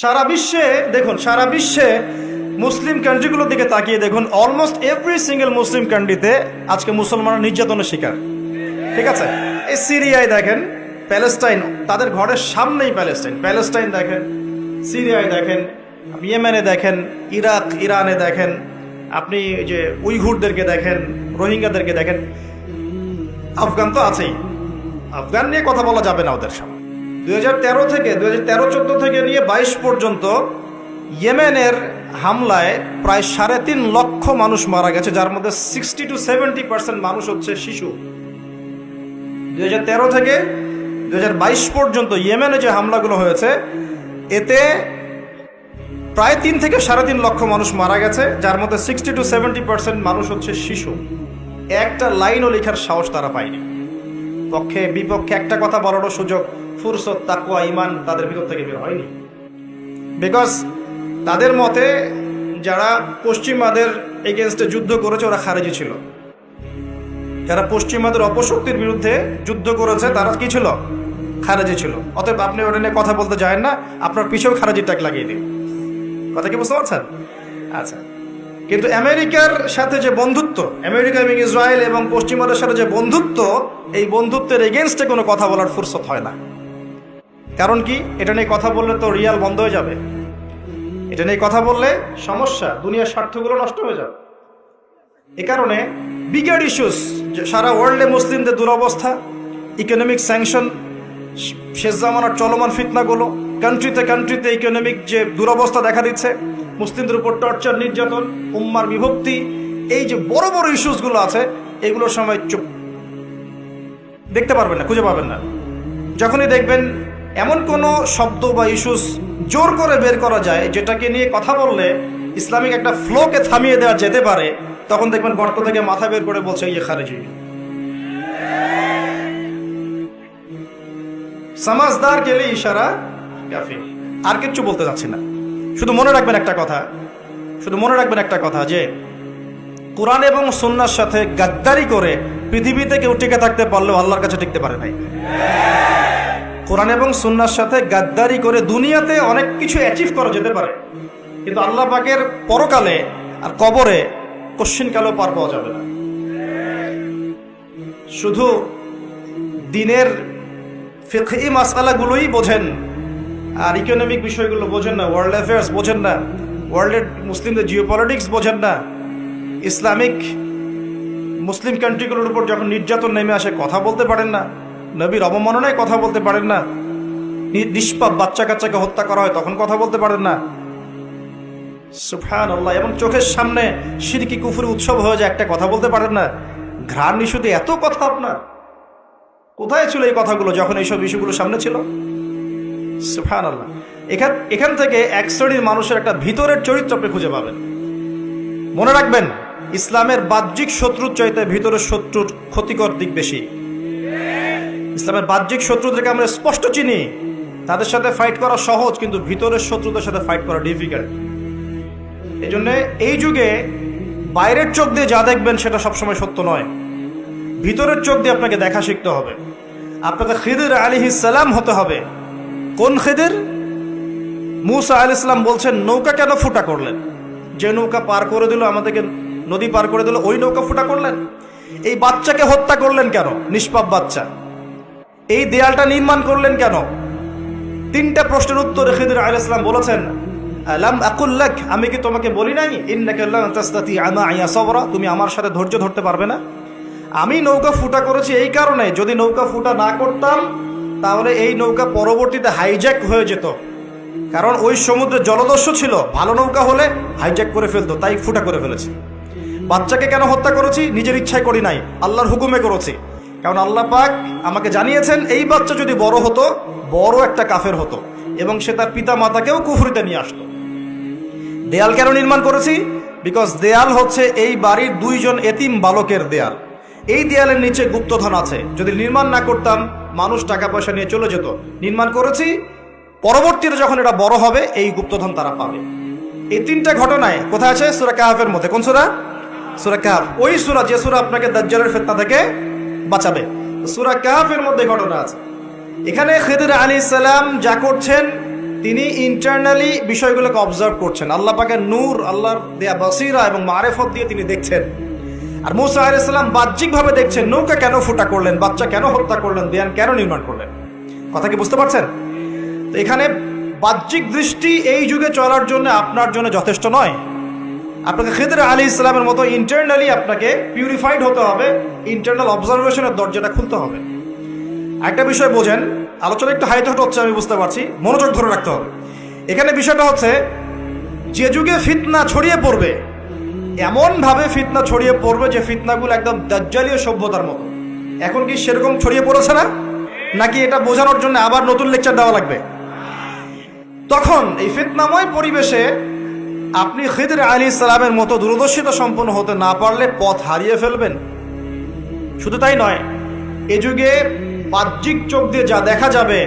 সারা বিশ্বে, দেখুন, সারা বিশ্বে মুসলিম কান্ট্রিগুলোর দিকে তাকিয়ে দেখুন অলমোস্ট এভরি সিঙ্গেল মুসলিম কান্ট্রিতে আজকে মুসলমানরা নির্যাতনের শিকার। ঠিক আছে? এই সিরিয়ায় দেখেন, প্যালেস্টাইন, তাদের ঘরের সামনেই প্যালেস্টাইন। প্যালেস্টাইন দেখেন, সিরিয়ায় দেখেন, ইয়েমেনে দেখেন, ইরাক, ইরানে দেখেন, আপনি যে উইঘুরদেরকে দেখেন, রোহিঙ্গাদেরকে দেখেন, আফগান তো আছেই। আফগান নিয়ে কথা বলা যাবে না ওদের সামনে। দুই থেকে, দুই হাজার থেকে নিয়ে বাইশ পর্যন্ত ইয়েমেনের হামলায় প্রায় সাড়ে তিন লক্ষ মানুষ মারা গেছে, যার মধ্যে সিক্সটি টু সেভেন্টি পার্সেন্ট মানুষ হচ্ছে শিশু। দু হাজার তেরো থেকে দু হাজার বাইশ পর্যন্ত ইয়েমেনে যে হামলাগুলো হয়েছে, এতে প্রায় তিন থেকে সাড়ে তিন লক্ষ মানুষ মারা গেছে, যার মধ্যে সিক্সটি টু সেভেন্টি পার্সেন্ট মানুষ হচ্ছে শিশু। একটা লাইনও লেখার সাহস তারা পায়নি। পক্ষে, বিপক্ষে একটা কথা বলারও সুযোগ ফুরসত তাকুয়া ইমান তাদের ভিতর থেকে বের হয়নি। বিকজ তাদের মতে যারা পশ্চিমাদের এগেনস্টে যুদ্ধ করেছে, ওরা খারেজি ছিল। যারা পশ্চিমাদের অপশক্তির বিরুদ্ধে যুদ্ধ করেছে, তারা কি ছিল? খারেজি ছিল। অতএব আপনি ওটা নিয়ে কথা বলতে যায় না, আপনার পিছেও খারেজি টাক লাগিয়ে দিন। কথা কি বুঝতে পারছেন? আচ্ছা। কিন্তু আমেরিকার সাথে যে বন্ধুত্ব, আমেরিকা এবং ইসরায়েল এবং পশ্চিমাদের সাথে যে বন্ধুত্ব, এই বন্ধুত্বের এগেনস্টে কোনো কথা বলার ফুরসত হয় না। কারণ কি? এটা নিয়ে কথা বললে তো রিয়াল বন্ধ হয়ে যাবে। এটা নিয়ে কথা বললে সমস্যা, দুনিয়ার স্বার্থগুলো নষ্ট হয়ে যাবে। এ কারণে বিগার ইস্যুস সারা ওয়ার্ল্ডে মুসলিমদের দুরবস্থা ইকোনমিক স্যাংশন শেষ জামানার চলমান ফিতনাগুলো কান্ট্রিতে কান্ট্রিতে ইকোনমিক যে দুরবস্থা দেখা দিচ্ছে, মুসলিমদের উপর টর্চার নির্যাতন, উম্মার বিভক্তি, এই যে বড় বড় ইস্যুসগুলো আছে, এগুলোর সময় চুপ। দেখতে পারবেন না, খুঁজে পাবেন না। যখনই দেখবেন এমন কোনো শব্দ বা ইস্যুস জোর করে বের করা যায় যেটাকে নিয়ে কথা বললে ইসলামিক একটা ফ্লোকে থামিয়ে দেওয়া যেতে পারে, তখন দেখবেন গর্ত থেকে মাথা বের করে বলছে ইয়ে খারেজি। সমাজদার গেলে ইশারা আর কিচ্ছু বলতে যাচ্ছি না। শুধু মনে রাখবেন একটা কথা, শুধু মনে রাখবেন একটা কথা যে, কোরআন এবং সন্ন্যার সাথে গাদ্দারি করে পৃথিবীতে কেউ টিকে থাকতে পারলেও আল্লাহর কাছে টিকতে পারে নাই। কোরআন এবং সুন্নার সাথে গাদ্দারি করে দুনিয়াতে অনেক কিছু অ্যাচিভ করা যেতে পারে। কিন্তু আল্লাহ পাকের পরকালে আর কবরে কশ্চিনকালেও পার পাওয়া যাবে না। শুধু দিনের ফিকহি মাসালাগুলোই বোঝেন, আর ইকোনমিক বিষয়গুলো বোঝেন না ওয়ার্ল্ড অ্যাফেয়ার্স বোঝেন না ওয়ার্ল্ডের মুসলিমদের জিও পলিটিক্স বোঝেন না, ইসলামিক মুসলিম কান্ট্রিগুলোর উপর যখন নির্যাতন নেমে আসে, কথা বলতে পারেন না। নবীর অবমাননায় কথা বলতে পারেন না। নিষ্পাপ বাচ্চা কাচ্চাকে হত্যা করা হয়, তখন কথা বলতে পারেন না। সুফান আল্লাহ এবং চোখের সামনে সিরকি কুফুরি উৎসব হয়ে যায়, একটা কথা বলতে পারেন না। ঘ্রাণ ইস্যুতে এত কথা আপনার। কোথায় ছিল এই কথাগুলো যখন এইসব ইস্যুগুলো সামনে ছিল? সুফান আল্লাহ এখান এখান থেকে এক শ্রেণির মানুষের একটা ভিতরের চরিত্র আপনি খুঁজে পাবেন। মনে রাখবেন, ইসলামের বাহ্যিক শত্রুর চাইতে ভিতরের শত্রুর ক্ষতিকর দিক বেশি। ইসলামের বাহ্যিক শত্রুদেরকে আমরা স্পষ্ট চিনি। তাদের সাথে ফাইট করা সহজ, কিন্তু ভিতরের শত্রুদের সাথে ফাইট করা ডিফিকাল্ট এই জন্য এই যুগে বাইরের চোখ দিয়ে যা দেখবেন সেটা সবসময় সত্য নয়। ভিতরের চোখ দিয়ে আপনাকে দেখা শিখতে হবে। আপনাকে খিদির আলী সালাম হতে হবে। কোন খিদির? মুসা আল ইসলাম বলছেন, নৌকা কেন ফুটা করলেন? যে নৌকা পার করে দিল, আমাদেরকে নদী পার করে দিল, ওই নৌকা ফুটা করলেন? এই বাচ্চাকে হত্যা করলেন কেন? নিষ্পাপ বাচ্চা। এই দেয়ালটা নির্মাণ করলেন কেন? তিনটা প্রশ্নের উত্তরে খিদির আল ইসলাম বলেছেন আমি কি তোমাকে বলি নাই? তুমি আমার সাথে ধৈর্য ধরতে পারবে না? আমি নৌকা ফুটা করেছি এই কারণে, যদি নৌকা ফুটা না করতাম, তাহলে এই নৌকা পরবর্তীতে হাইজ্যাক হয়ে যেত। কারণ ওই সমুদ্রে জলদস্যু ছিল, ভালো নৌকা হলে হাইজ্যাক করে ফেলতো, তাই ফুটা করে ফেলেছি। বাচ্চাকে কেন হত্যা করেছি? নিজের ইচ্ছায় করি নাই, আল্লাহর হুকুমে করেছি। কারণ আল্লাহ পাক আমাকে জানিয়েছেন, এই বাচ্চা যদি বড় হতো, বড় একটা কাফের হতো এবং সে তার পিতা মাতাকেও কুফরিতে নিয়ে আসতো। দেয়াল কেন নির্মাণ করেছি? বিকজ দেয়াল হচ্ছে এই বাড়ির দুইজন এতিম বালকের দেয়াল। এই দেয়ালের নিচে গুপ্তধন আছে। যদি নির্মাণ না করতাম, মানুষ টাকা পয়সা নিয়ে চলে যেত। নির্মাণ করেছি, পরবর্তীতে যখন এটা বড় হবে, এই গুপ্তধন তারা পাবে। এই তিনটা ঘটনায় কোথায় আছে? সুরা কাহাফের মধ্যে। কোন সুরা? সুরা কাহাফ। ওই সুরা যে সুরা আপনাকে দাজ্জালের ফেতনা থেকে বাঁচাবে। সুরা কাহাফের মধ্যে ঘটনা আছে। এখানে খেদির আলী সালাম যা করছেন, তিনি ইন্টারনালি বিষয়গুলোকে অবজার্ভ করছেন। আল্লাহ পাকের নূর, আল্লাহর দেয়া বাসিরা এবং মারেফত দিয়ে তিনি দেখছেন। আর মুসা আলাইসাল্লাম বাহ্যিকভাবে দেখছেন, নৌকা কেন ফুটা করলেন, বাচ্চা কেন হত্যা করলেন দেয়ান কেন নির্মাণ করলেন? কথা কি বুঝতে পারছেন? তো এখানে বাহ্যিক দৃষ্টি এই যুগে চলার জন্য আপনার জন্য যথেষ্ট নয়। আপনাকে খেদের আলী ইসলামের মতো ইন্টারনালি আপনাকে পিউরিফাইড হতে হবে ইন্টারনাল অবজারভেশনের দরজাটা খুলতে হবে। একটা বিষয় বোঝেন, আলোচনা একটু হাইট হচ্ছে, আমি বুঝতে পারছি, মনোযোগ ধরে রাখতে হবে। এখানে বিষয়টা হচ্ছে, যে যুগে ফিতনা ছড়িয়ে পড়বে, এমনভাবে ফিতনা ছড়িয়ে পড়বে যে ফিতনাগুলো একদম দাজ্জালীয় সভ্যতার মতো। এখন কি সেরকম ছড়িয়ে পড়েছে না? নাকি এটা বোঝানোর জন্য আবার নতুন লেকচার দেওয়া লাগবে? তখন এই ফিতনাময় পরিবেশে আপনি খিদর আলী ইসলামের মতো দূরদর্শিতা সম্পন্ন হতে না পারলে পথ হারিয়ে ফেলবেন। শুধু তাই নয়, এ যুগে বাহ্যিক চোখ দিয়ে যা দেখা যাবে,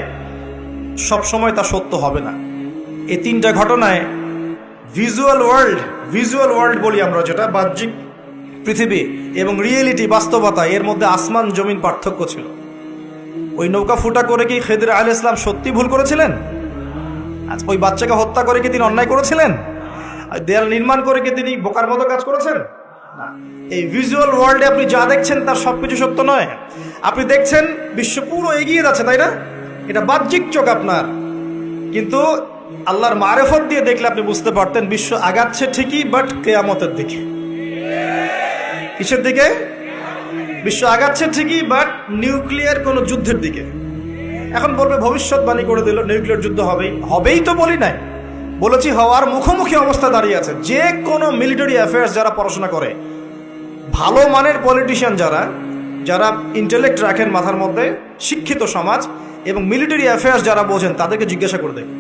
সব সময় তা সত্য হবে না। এই তিনটা ঘটনায় ভিজুয়াল ওয়ার্ল্ড ভিজুয়াল ওয়ার্ল্ড বলি আমরা যেটা, বাহ্যিক পৃথিবী এবং রিয়েলিটি বাস্তবতা, এর মধ্যে আসমান জমিন পার্থক্য ছিল। ওই নৌকা ফুটা করে কি খেদির আল ইসলাম সত্যি ভুল করেছিলেন? আজ ওই বাচ্চাকে হত্যা করে কি তিনি অন্যায় করেছিলেন? দেয়াল নির্মাণ করে কি তিনি বোকার মতো কাজ করেছেন? এই ভিজুয়াল ওয়ার্ল্ডে আপনি যা দেখছেন তার সবকিছু সত্য নয়। আপনি দেখছেন বিশ্ব পুরো এগিয়ে যাচ্ছে, তাই না? এটা বাহ্যিক চোখ আপনার। কিন্তু আল্লাহর মারেফত দিয়ে দেখলে আপনি বুঝতে পারতেন বিশ্ব আগাচ্ছে ঠিকই বাট কেয়ামতের দিকে। কিসের দিকে? বিশ্ব আগাচ্ছে ঠিকই বাট নিউক্লিয়ার কোনো যুদ্ধের দিকে। এখন বলবে ভবিষ্যৎবাণী করে দিল নিউক্লিয়ার যুদ্ধ হবেই। হবেই তো বলি নাই। বলেছি, হওয়ার মুখোমুখি অবস্থা দাঁড়িয়ে আছে। যে কোনো মিলিটারি অ্যাফেয়ার্স যারা পড়াশোনা করে, ভালো মানের পলিটিশিয়ান যারা যারা ইন্টেলেক্ট রাখেন মাথার মধ্যে, শিক্ষিত সমাজ এবং মিলিটারি অ্যাফেয়ার্স যারা বোঝেন, তাদেরকে জিজ্ঞাসা করে দেখে।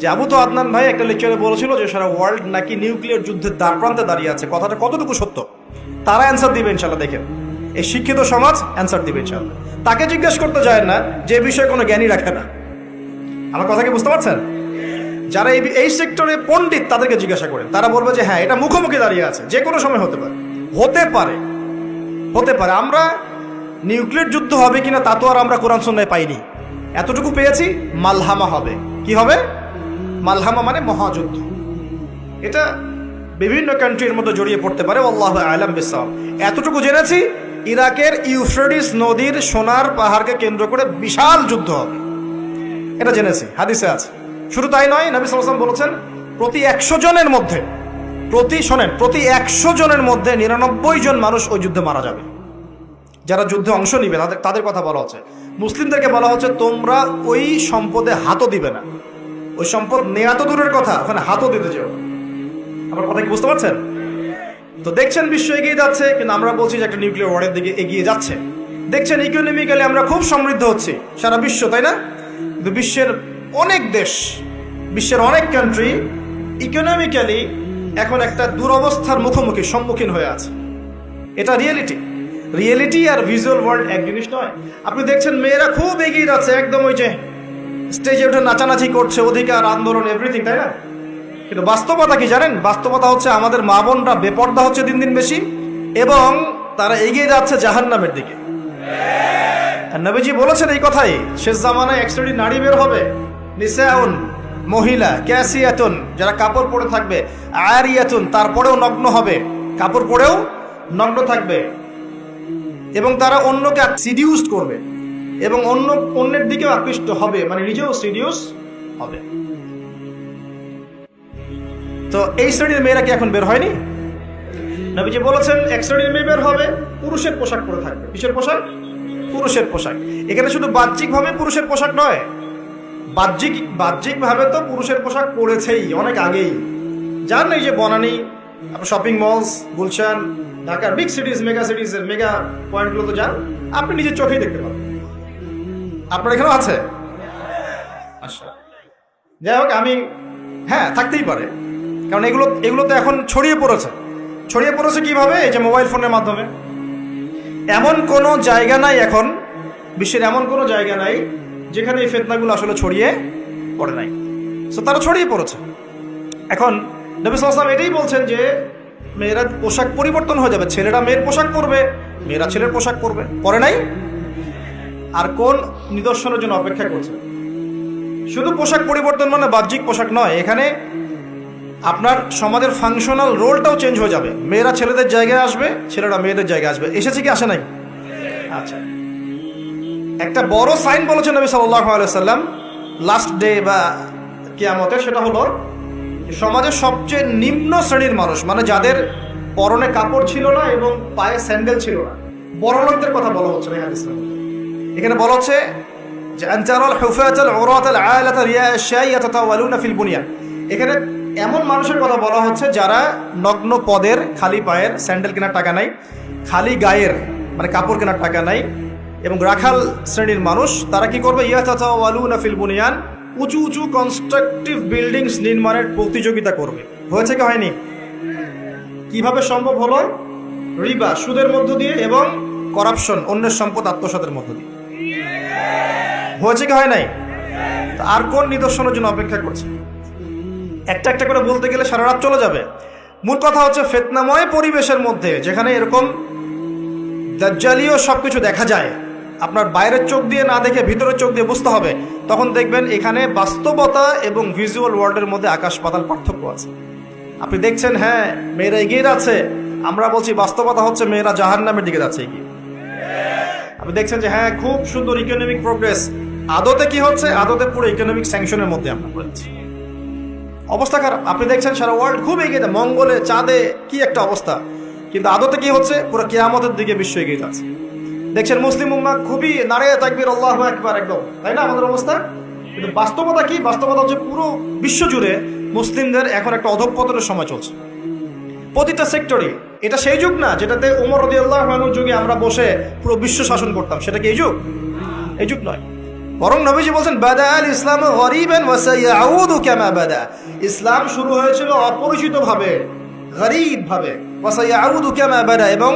যে আবু তো আদনান ভাই একটা লেকচারে বলেছিল যে, সারা ওয়ার্ল্ড নাকি নিউক্লিয়ার যুদ্ধের দ্বার প্রান্তে দাঁড়িয়ে আছে। কথাটা কতটুকু সত্য? তারা অ্যান্সার দিবে ইনশাল্লাহ দেখেন। এই শিক্ষিত সমাজ অ্যান্সার দিবে ইনশাল্লাহ তাকে জিজ্ঞেস করতে যায় না, যে বিষয়ে কোনো জ্ঞানী রাখে না। আমার কথা কি বুঝতে পারছেন? যারা এই এই সেক্টরে পণ্ডিত তাদেরকে জিজ্ঞাসা করেন। তারা বলবে যে হ্যাঁ এটা মুখোমুখি দাঁড়িয়ে আছে। যে কোনো সময় হতে পারে। হতে পারে। হতে পারে। আমরা নিউক্লিয়ার যুদ্ধ হবে কিনা তা তো আর আমরা কোরআন সন্ধ্যায় পাইনি। এতটুকু পেয়েছি, মালহামা হবে। কি হবে? মালহামা মানে মহাযুদ্ধ। এটা বিভিন্ন কান্ট্রির মধ্যে জড়িয়ে পড়তে পারে আল্লাহ আলম বিসাম এতটুকু জেনেছি, ইরাকের ইউফ্রেডিস নদীর সোনার পাহাড়কে কেন্দ্র করে বিশাল যুদ্ধ হবে। এটা জেনেছি, হাদিসে আছে। শুধু তাই নয়, নবী সালাম বলেছেন, প্রতি একশো জনের মধ্যে, প্রতি, শোনেন, প্রতি একশো জনের মধ্যে নিরানব্বই জন মানুষ ওই যুদ্ধে মারা যাবে। যারা যুদ্ধে অংশ নিবে, তাদের তাদের কথা বলা হচ্ছে। মুসলিমদেরকে বলা হচ্ছে, তোমরা ওই সম্পদে হাতও দিবে না। ওই সম্পদ নেয়া তো দূরের কথা, ওখানে হাতও দিতে যেও আমার কথা কি বুঝতে পারছেন? তো দেখছেন, বিশ্ব এগিয়ে যাচ্ছে, কিন্তু আমরা বলছি যে একটা নিউক্লিয়ার ওয়ারের দিকে এগিয়ে যাচ্ছে। দেখছেন ইকোনমিক্যালি আমরা খুব সমৃদ্ধ হচ্ছি, সারা বিশ্ব, তাই না? কিন্তু বিশ্বের অনেক দেশ, বিশ্বের অনেক কান্ট্রি ইকোনমিক্যালি এখন একটা দুরবস্থার মুখোমুখি সম্মুখীন হয়ে আছে। এটা রিয়েলিটি রিয়েলিটি আর ভিজুয়াল ওয়ার্ল্ড এক জিনিস নয়। আপনি দেখছেন মেয়েরা খুব এগিয়ে যাচ্ছে একদম ওই যে স্টেজে উঠে নাচানাচি করছে, অধিকার, আন্দোলন এভরিথিং তাই না? কিন্তু বাস্তবতা কি জানেন? বাস্তবতা হচ্ছে আমাদের মা বোনরা বেপর্দা হচ্ছে দিন দিন বেশি এবং তারা এগিয়ে যাচ্ছে জাহান্নামের দিকে। আর নবীজি বলেছেন এই কথাই, শেষ জামানায় এক শ্রেণির নারী বের হবে। নিসাউন, মহিলা, ক্যাসিয়াতুন, যারা কাপড় পরে থাকবে আয়ারিয়াতুন তারপরেও নগ্ন হবে। কাপড় পরেও নগ্ন থাকবে। এবং তারা অন্যকে সিডিউস করবে। এবং অন্য, অন্যের দিকেও আকৃষ্ট হবে মানে নিজেও সিডিউস হবে। তো এই শ্রেণির মেয়েরা কি এখন বের হয়নি? নবীজি বলেছেন, এক শ্রেণির মেয়ে বের হবে, পুরুষের পোশাক পরে থাকবে। কিসের পোশাক? পুরুষের পোশাক। এখানে শুধু বাহ্যিক বাহ্যিকভাবে পুরুষের পোশাক নয় বাহ্যিক, বাহ্যিকভাবে তো পুরুষের পোশাক পরেছেই অনেক আগেই। যান এই যে বনানি শপিং মলস গুলশান, ঢাকার বিগ সিটিজ মেগা সিটিজের মেগা পয়েন্টগুলো তো যান, আপনি নিজের চোখেই দেখতে পাবেন। আপনার এখানেও আছে? আচ্ছা। যাই হোক, আমি হ্যাঁ থাকতেই পারে। কারণ এগুলো এগুলো তো এখন ছড়িয়ে পড়েছে। ছড়িয়ে পড়েছে কীভাবে? এই যে মোবাইল ফোনের মাধ্যমে। এমন কোনো জায়গা নাই এখন, বিশ্বের এমন কোনো জায়গা নাই যেখানে এই ফেতনাগুলো আসলে ছড়িয়ে পড়ে নাই। সো তারা ছড়িয়ে পড়েছে। এখন নবী সালাম এটাই বলছেন যে, মেয়েরা পোশাক পরিবর্তন হয়ে যাবে। ছেলেরা মেয়ের পোশাক পরবে, মেয়েরা ছেলের পোশাক পরবে। পরে নাই? আর কোন নিদর্শনের জন্য অপেক্ষা করছে? শুধু পোশাক পরিবর্তন মানে বাহ্যিক পোশাক নয়, এখানে আপনার সমাজের ফাংশনাল রোলটাও চেঞ্জ হয়ে যাবে। মেয়েরা ছেলেদের জায়গায় আসবে, ছেলেরা মেয়েদের জায়গায় আসবে। এসেছে কি, আসে নাই? আচ্ছা। একটা বড় সাইন বলেছেন নবী সাল্লাহ সাল্লাম লাস্ট ডে বা কিয়ামতের সেটা হলো সমাজের সবচেয়ে নিম্ন শ্রেণির মানুষ মানে যাদের পরনে কাপড় ছিল না এবং পায়ে স্যান্ডেল ছিল না। বড় লোকদের কথা বলা হচ্ছে না হাদিসের এখানে বলা হচ্ছে এখানে এমন মানুষের কথা বলা হচ্ছে যারা নগ্ন পদের, খালি পায়ের স্যান্ডেল কেনার টাকা নাই, খালি গায়ের মানে কাপড় কেনার টাকা নাই এবং রাখাল শ্রেণির মানুষ, তারা কি করবে? ইয়াতাতাওয়ালুনা ফিল বুনিয়ান, উঁচু উঁচু কনস্ট্রাকটিভ বিল্ডিংস নির্মাণের প্রতিযোগিতা করবে। হয়েছে কি হয়নি? কীভাবে সম্ভব হলো? রিবা, সুদের মধ্য দিয়ে এবং করাপশন অন্যের সম্পদ, আত্মসাতের মধ্য দিয়ে। হয়েছে কি হয় নাই? আর কোন নিদর্শনের জন্য অপেক্ষা করছে? একটা একটা করে বলতে গেলে সারা রাত চলে যাবে। মূল কথা হচ্ছে ফেতনাময় পরিবেশের মধ্যে, যেখানে এরকম দাজ্জালীয় সব কিছু দেখা যায়। আপনার বাইরের চোখ দিয়ে না দেখে ভিতরের চোখ দিয়ে বুঝতে হবে। তখন দেখবেন এখানে বাস্তবতা এবং ভিজুয়াল ওয়ার্ল্ডের মধ্যে আকাশ পাতাল পার্থক্য আছে। আপনি দেখছেন হ্যাঁ মেয়েরা এগিয়ে যাচ্ছে। আমরা বলছি বাস্তবতা হচ্ছে মেয়েরা জাহান নামের দিকে যাচ্ছে, এগিয়ে। আপনি দেখছেন যে হ্যাঁ খুব সুন্দর ইকোনমিক প্রোগ্রেস আদতে কি হচ্ছে? আদতে পুরো ইকোনমিক স্যাংশনের মধ্যে আমরা পড়েছি। অবস্থা খারাপ। আপনি দেখছেন সারা ওয়ার্ল্ড খুব এগিয়ে যায়। মঙ্গলে, চাঁদে কি একটা অবস্থা। কিন্তু আদতে কি হচ্ছে? পুরো কেয়ামতের দিকে বিশ্ব এগিয়ে যাচ্ছে। দেখছেন মুসলিম উম্মা খুবই নারে তাকবির, আল্লাহ একবার একদম। তাই না আমাদের অবস্থা? কিন্তু বাস্তবতা কি? বাস্তবতা হচ্ছে পুরো বিশ্ব জুড়ে মুসলিমদের এখন একটা অধঃপতনের সময় চলছে। প্রতিটা সেক্টরে। এটা সেই যুগ না, যেটাতে উমর রদি আল্লাহ যুগে আমরা বসে পুরো বিশ্ব শাসন করতাম। সেটা কি এই যুগ? এই যুগ নয়। বরং নবীজি বলছেন, বাদা আল ইসলাম ওয়াসাইয়াউদু কামা বাদা। ইসলাম শুরু হয়েছিল অপরিচিত ভাবে গরিব ভাবে ওয়াসাইয়াউদু কামা বাদা এবং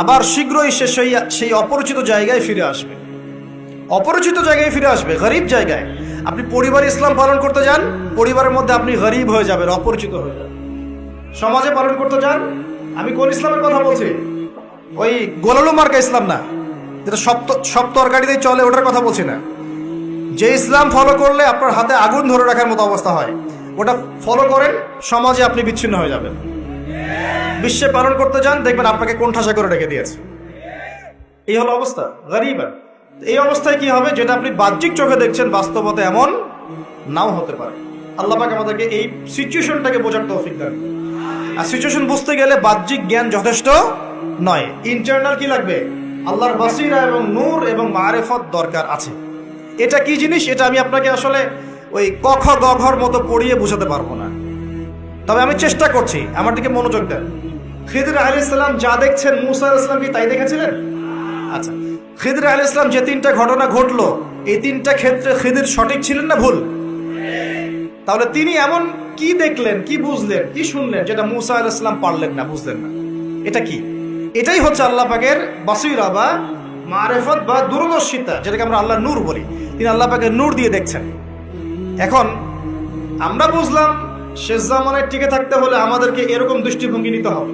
আবার শীঘ্রই সে সেই সেই অপরিচিত জায়গায় ফিরে আসবে। অপরিচিত জায়গায় ফিরে আসবে, গরিব জায়গায়। আপনি পরিবার ইসলাম পালন করতে যান, পরিবারের মধ্যে আপনি গরিব হয়ে যাবেন, অপরিচিত হয়ে যাবেন। সমাজে পালন করতে যান, আমি কোন ইসলামের কথা বলছি? ওই গোলালু মার্কা ইসলাম না, যেটা সব সব তরকারিতেই চলে, ওটার কথা বলছি না। যে ইসলাম ফলো করলে আপনার হাতে আগুন ধরে রাখার মতো অবস্থা হয়, ওটা ফলো করেন, সমাজে আপনি বিচ্ছিন্ন হয়ে যাবেন। বিশ্বে পালন করতে যান, দেখবেন আপনাকে কোণঠাসা করে রেখে দিয়েছে। এই হলো অবস্থা গরিবা এই অবস্থায় কি হবে? যেটা আপনি বাহ্যিক চোখে দেখছেন, বাস্তবতা এমন নাও হতে পারে। আল্লাহ পাক আমাদেরকে এই সিচুয়েশনটাকে বোঝার তৌফিক দেন আর সিচুয়েশন বুঝতে গেলে বাহ্যিক জ্ঞান যথেষ্ট নয়। ইন্টারনাল কি লাগবে? আল্লাহর বাসিরা এবং নূর এবং মারেফত দরকার আছে। এটা কি জিনিস? এটা আমি আপনাকে আসলে ওই ক গঘর মতো পড়িয়ে বোঝাতে পারব না। তবে আমি চেষ্টা করছি, আমার দিকে মনোযোগ দেন। খিদির আলী ইসলাম যা দেখছেন মুসা ইসলাম কি তাই দেখেছিলেন? আচ্ছা খিদির আলী ইসলাম যে তিনটা ঘটনা ঘটলো, এই তিনটা ক্ষেত্রে খিদির সঠিক ছিলেন না ভুল? তাহলে তিনি এমন কি দেখলেন, কি বুঝলেন, কি শুনলেন যেটা মুসা আল ইসলাম পারলেন না, বুঝলেন না? এটা কি? এটাই হচ্ছে আল্লাহ পাকের বাসিরা বা মারেফত বা দূরদর্শিতা, যেটাকে আমরা আল্লাহ নূর বলি। তিনি আল্লাহ পাকের নূর দিয়ে দেখছেন। এখন, আমরা বুঝলাম শেষ জামানায় টিকে থাকতে হলে আমাদেরকে এরকম দৃষ্টিভঙ্গি নিতে হবে।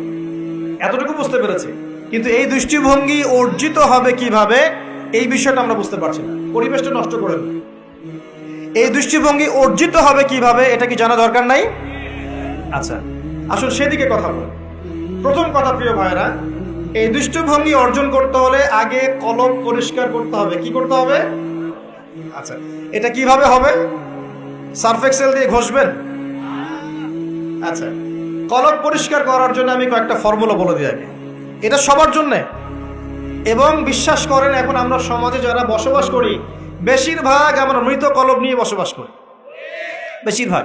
এতটুকু বুঝতে পেরেছি। কিন্তু এই দৃষ্টিভঙ্গি অর্জিত হবে কীভাবে, এই বিষয়টা আমরা বুঝতে পারছি না। পরিবেশটা নষ্ট করে এই দৃষ্টিভঙ্গি অর্জিত হবে কীভাবে, এটা কি জানা দরকার নাই? আচ্ছা আসল সেদিকে কথা বল। প্রথম কথা, প্রিয় ভাইরা এই দৃষ্টিভঙ্গি অর্জন করতে হলে আগে কলম পরিষ্কার করতে হবে। কি করতে হবে? আচ্ছা এটা কীভাবে হবে? সার্ফ এক্সেল দিয়ে ঘষবেন? আচ্ছা কলম পরিষ্কার করার জন্য আমি কয়েকটা ফর্মুলা বলে দিই আগে। এটা সবার জন্যে। এবং বিশ্বাস করেন, এখন আমরা সমাজে যারা বসবাস করি, বেশিরভাগ আমরা মৃত কলব নিয়ে বসবাস করি। বেশিরভাগ।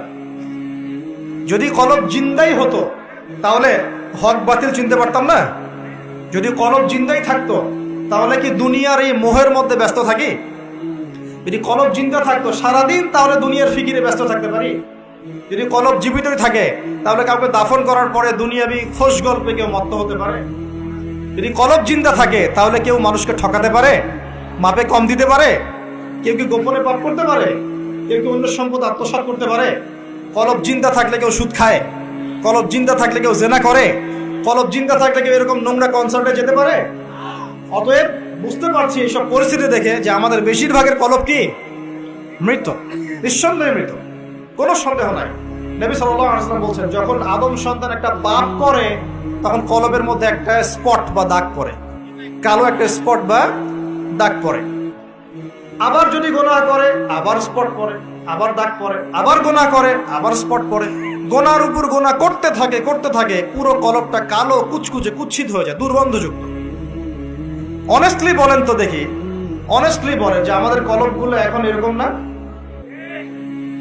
যদি কলব জিন্দাই হতো, তাহলে হক বাতিল চিনতে পারতাম না। যদি কলব জিন্দাই থাকতো, তাহলে কি দুনিয়ার এই মোহের মধ্যে ব্যস্ত থাকি? যদি কলব জিন্দা থাকতো, সারাদিন তাহলে দুনিয়ার ফিকিরে ব্যস্ত থাকতে পারি? যদি কলব জীবিতই থাকে, তাহলে কাউকে দাফন করার পরে দুনিয়াবি খোশ গল্পে কেউ মত্ত হতে পারে? যদি কলব জিন্দা থাকে, তাহলে কেউ মানুষকে ঠকাতে পারে? মাপে কম দিতে পারে? কেউ কি গোপনে পাপ করতে পারে? কেউ কি অন্য সম্পদ আত্মসাৎ করতে পারে? কলব জিন্দা থাকলে কেউ সুদ খায়। কলব জিন্দা থাকলে কেউ জেনা করে। কলব জিন্দা থাকলে কেউ এরকম নোংরা কনসার্টে যেতে পারে? অতএব বুঝতে পারছি এইসব পরিস্থিতি দেখে যে আমাদের বেশিরভাগের কলব কি? মৃত নিঃসন্দেহে মৃত কোনো সন্দেহ নাই। নবী ওয়াসাল্লাম বলছেন, যখন আদম সন্তান একটা পাপ করে তখন কলবের মধ্যে একটা স্পট বা দাগ পড়ে। কালো একটা স্পট বা দাগ পড়ে। আবার যদি গোনা করে, আবার স্পট পড়ে, আবার দাগ পড়ে, আবার গোনা করে, আবার স্পট পড়ে। গোনার উপর গোনা করতে থাকে করতে থাকে, পুরো কলবটা কালো, কুচকুচে, কুচ্ছিত হয়ে যায়, দুর্গন্ধযুক্ত। অনেস্টলি বলেন তো দেখি। অনেস্টলি বলেন যে আমাদের কলবগুলো এখন এরকম না?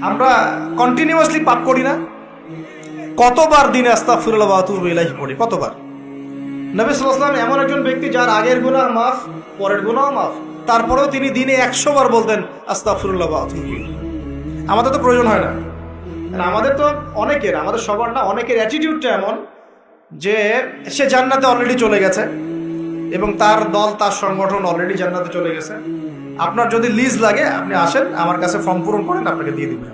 আমরা কন্টিনিউয়াসলি পাপ করি না। কতবার দিনে আস্তাগফিরুল্লাহ ওয়া আতুবু ইলাইহি পড়ি? কতবার? নবী সাল্লাল্লাহু এমন একজন ব্যক্তি যার আগের গুনাহ মাফ, পরের গুনাহ মাফ। তারপরেও তিনি দিনে একশো বার বলতেন, আস্তাগফিরুল্লাহ ওয়া আতুবু আমাদের তো প্রয়োজন হয় না। আমাদের তো অনেকের, আমাদের সবার না, অনেকের অ্যাটিটিউডটা এমন যে সে জান্নাতে অলরেডি চলে গেছে এবং তার দল, তার সংগঠন অলরেডি জান্নাতে চলে গেছে। আপনার যদি লিজ লাগে, আপনি আসেন, আমার কাছে ফর্ম পূরণ করেন, আপনাকে দিয়ে দিবেন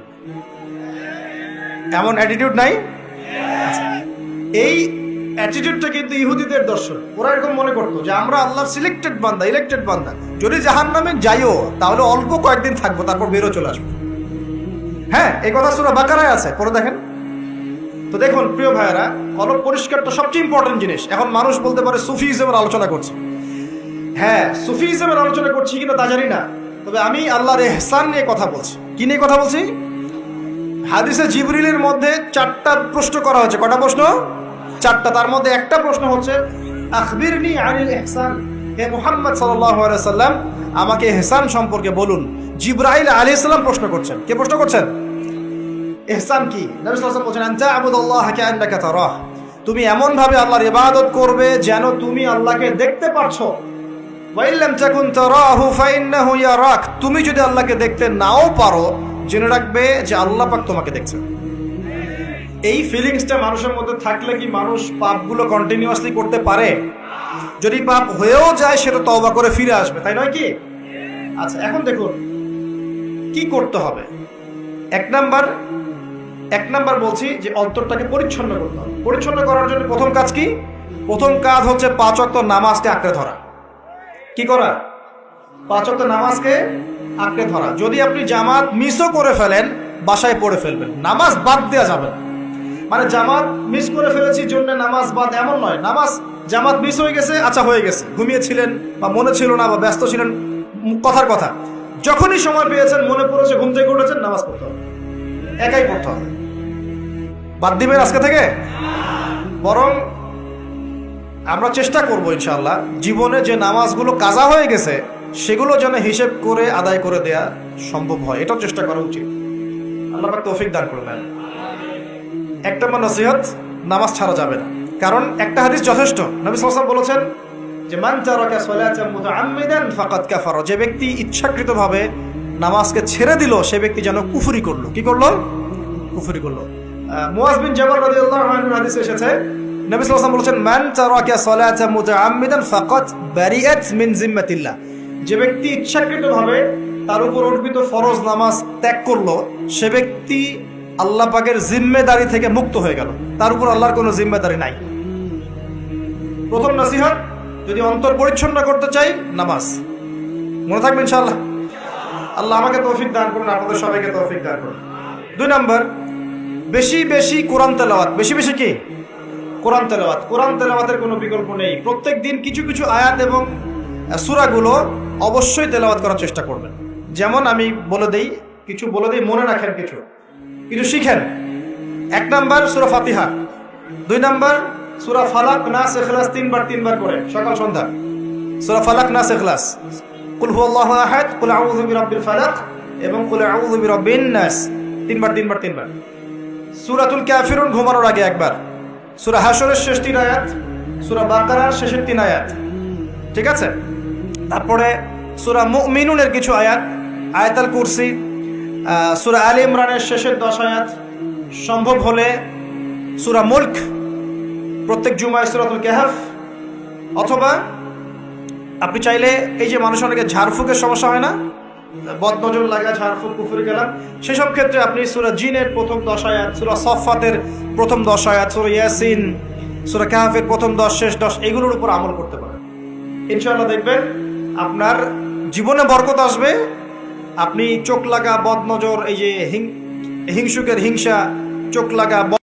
এমন অ্যাটিটিউড নাই? এই অ্যাটিটিউডটা কিন্তু ইহুদিদের দর্শন। ওরা এরকম মনে করতো যে, আমরা আল্লাহর সিলেক্টেড বান্দা ইলেক্টেড বান্দা। যদি জাহান নামে যাইও, তাহলে অল্প কয়েকদিন থাকব, তারপর বেরো চলে আসব। হ্যাঁ এই কথা সুরা বাকারায় আছে পরে দেখেন। তো দেখুন, প্রিয় ভাইয়েরা কলম পরিষ্কারটা সবচেয়ে ইম্পর্টেন্ট জিনিস। এখন মানুষ বলতে পারে সুফি সুফিজমের আলোচনা করছে। হ্যাঁ সুফিজমের আলোচনা করছি কিনা তা জানি না। তবে আমি আল্লাহর এহসান নিয়ে কথা বলছি। কি নিয়ে কথা বলছি? হাদিসে জিবরিলের মধ্যে চারটা প্রশ্ন করা হয়েছে। কটা প্রশ্ন? চারটা। তার মধ্যে একটা প্রশ্ন হচ্ছে, আখবিরনি আনিল ইহসান হে মুহাম্মদ সাল্লাম আমাকে ইহসান সম্পর্কে বলুন। জিব্রাইল আলাইহিস সালাম প্রশ্ন করছেন। কে প্রশ্ন করছেন? ইহসান কি? নবী সাল্লাল্লাহু আলাইহি ওয়াসাল্লাম বলেন আনতা কাআন্নাকা তারাহ। তুমি এমন ভাবে আল্লাহর ইবাদত করবে যেন তুমি আল্লাহকে দেখতে পারছ। তুমি যদি আল্লাহকে দেখতে নাও পারো, জেনে রাখবে যে আল্লাহ পাক তোমাকে দেখছে। এই ফিলিংসটা মানুষের মধ্যে থাকলে কি মানুষ পাপগুলো কন্টিনিউয়াসলি করতে পারে? যদি পাপ হয়েও যায় সেটা তওবা করে ফিরে আসবে, তাই নয় কি? আচ্ছা এখন দেখুন, কি করতে হবে? এক নাম্বার এক নাম্বার বলছি যে অন্তরটাকে পরিচ্ছন্ন করতে হবে। পরিচ্ছন্ন করার জন্য প্রথম কাজ কি? প্রথম কাজ হচ্ছে পাঁচ অক্ত নামাজকে আঁকড়ে ধরা। কি করা? পাঁচ অক্ত নামাজকে আঁকড়ে ধরা। যদি আপনি জামাত মিসও করে ফেলেন, বাসায় পড়ে ফেলবেন। নামাজ বাদ দেওয়া যাবে। মানে জামাত মিস করে ফেলেছি জন্য নামাজ বাদ এমন নয়। নামাজ জামাত মিস হয়ে গেছে আচ্ছা হয়ে গেছে। ঘুমিয়েছিলেন বা মনে ছিল না বা ব্যস্ত ছিলেন কথার কথা। যখনই সময় পেয়েছেন, মনে পড়েছে, ঘুম থেকে উঠেছেন, নামাজ পড়তে হবে। একাই পড়তে হবে। বাদ দিবেন আজকে থেকে? বরং আমরা চেষ্টা করব ইনশাল্লাহ জীবনে যে নামাজগুলো কাজা হয়ে গেছে, সেগুলো যেন হিসেব করে, আদায় করে দেয়া সম্ভব হয়। এটাও চেষ্টা করা উচিত। আল্লাহ তৌফিক দান করে দেন এক নম্বর নসিহত, নামাজ ছাড়া যাবে না। কারণ একটা হাদিস যথেষ্ট। নবী সাল্লাল্লাহু বলেছেন যে, মান কাফারা। যে ব্যক্তি ইচ্ছাকৃতভাবে নামাজকে ছেড়ে দিল, সে ব্যক্তি যেন কুফুরি করল। কি করল? কুফুরি করল। মুয়াজ বিন জাবাল রাদিয়াল্লাহু আনহু হাদিসে এসেছে নবী ওয়াসাল্লাম বলেছেন, মান তারাকা সালাতান মুতাআম্মিদান ফাকাদ বারিআত মিন জিম্মাতিল্লাহ যে ব্যক্তি ইচ্ছাকৃতভাবে তার উপর অর্পিত ফরজ নামাজ ত্যাগ করল, সে ব্যক্তি আল্লাহ পাকের জিম্মেদারি থেকে মুক্ত হয়ে গেল। তার উপর আল্লাহর কোনো জিম্মেদারি নাই। প্রথম নসিহত, যদি অন্তর পরিচ্ছন্ন করতে চাই, নামাজ। মনে থাকবে ইনশাআল্লাহ? আল্লাহ আমাকে তৌফিক দান করুন আপনাদের সবাইকে তৌফিক দান করুন। দুই নম্বর, বেশি বেশি কোরআন তেলাওয়াত। বেশি বেশি কি? কোরআন তেলাওয়াত। কোরআন তেলাওয়াতের কোনো বিকল্প নেই। প্রত্যেক দিন কিছু কিছু আয়াত এবং সুরাগুলো অবশ্যই তেলাওয়াত করার চেষ্টা করবেন। যেমন আমি বলে দেই, কিছু বলে দিই, মনে রাখেন কিছু। কিছু শিখেন। এক নাম্বার, সুরা ফাতিহা। দুই নাম্বার, সুরা ফালাক নাস এখলাস তিনবার তিনবার করে সকাল, সন্ধ্যা। সুরা ফালাক বিরাব্বিল ফালাক এবং নাস। তিনবার তিনবার তিনবার। সূরাতুল কাফিরুন ঘুমানোর আগে একবার। সূরা হাসরের শেষ তিন আয়াত, সূরা বাকারার শেষের তিন আয়াত। ঠিক আছে? তারপরে সূরা মুমিনুনের কিছু আয়াত, আয়াতাল কুরসি সূরা আলী ইমরানের শেষের দশ আয়াত। সম্ভব হলে সুরা মুলক, প্রত্যেক জুমায় সুরাতুল কাহফ, অথবা আপনি চাইলে এই যে মানুষ অনেকে ঝাড়ফুকের সমস্যা হয় না বদনজর লাগা ঝাড়ফুক কুফুরি গেলাম সেসব ক্ষেত্রে আপনি সুরা জিনের প্রথম দশ আয়াত, সুরা সফাতের প্রথম দশ আয়াত, সুরা ইয়াসিন, সুরা কাহাফের প্রথম দশ, শেষ দশ, এগুলোর উপর আমল করতে পারেন। ইনশাল্লাহ দেখবেন আপনার জীবনে বরকত আসবে। আপনি চোখ লাগা বদনজর, এই যে হিং- হিংসুকের হিংসা, চোখ লাগা